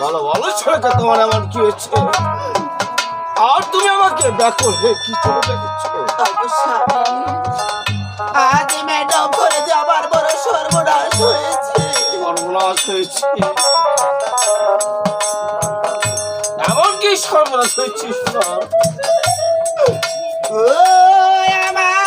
বলো বলো ছেলেকে তোমার এমন কি হয়েছে? আর তুমি আমাকে ব্যাকল হয়ে কি চলে দেখেছ? আজ ম্যাডাম করে যে আমার বড় সর্বনাশ হয়েছে। সর্বনাশ হয়েছে। এমন কি সর্বনাশ হয়েছে শোনো? আমার।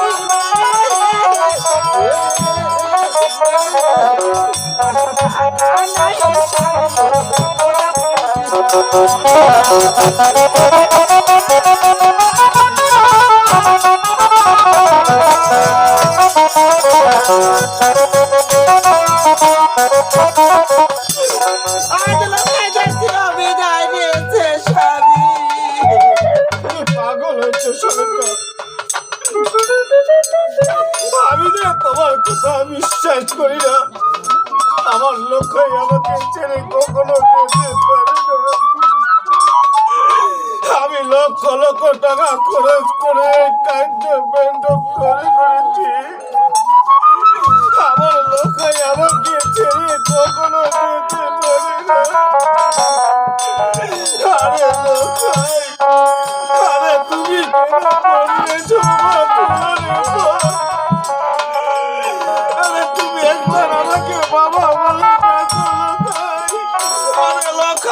আমি তোমার কথা বিশ্বাস করি না আমার লক্ষ্যই আমাকে ছেড়ে কখনো আমি লক্ষ লক্ষ টাকা খরচ করে কার্য মেন্ডপ করে করেছি আমার লক্ষ্যই আমাকে ছেড়ে কখনো যেতে পারে না। আরে লক্ষ্যই, আরে তুমি তুমি একবার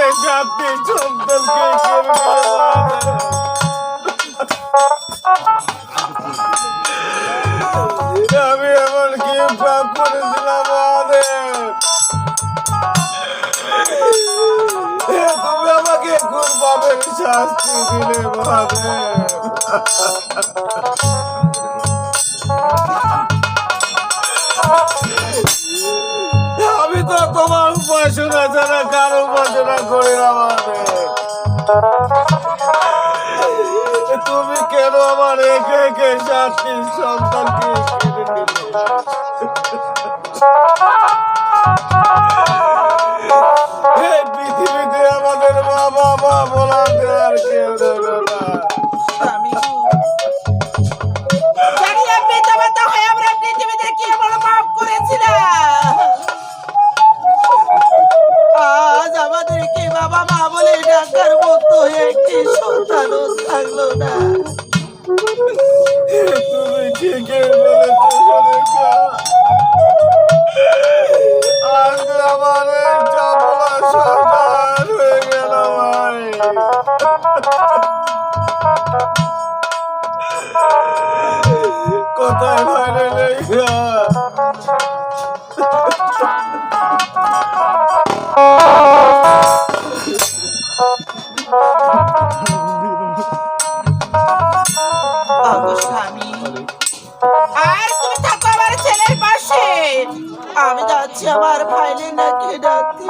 রেখে রেখে জাতি সন্তানকে কেড়ে নিলে মহাদেব। আমি এমন কি পাপ করেছিলাম মহাদেব হে তুমি আমাকে কোন পাপের শাস্তি দিলে মহাদেব উপাসনা ছাড়া কার উপাসনা করে আমাদের। তুমি কেন আমার একে একে সাতটি সন্তানকে তুমি ঠিকই বলেছ সনিকা আজ আমার হয়ে গেল কোথায় বাইরে লেখা আগো আমি যাচ্ছি আমার ভাইলে নাকি ডাকতে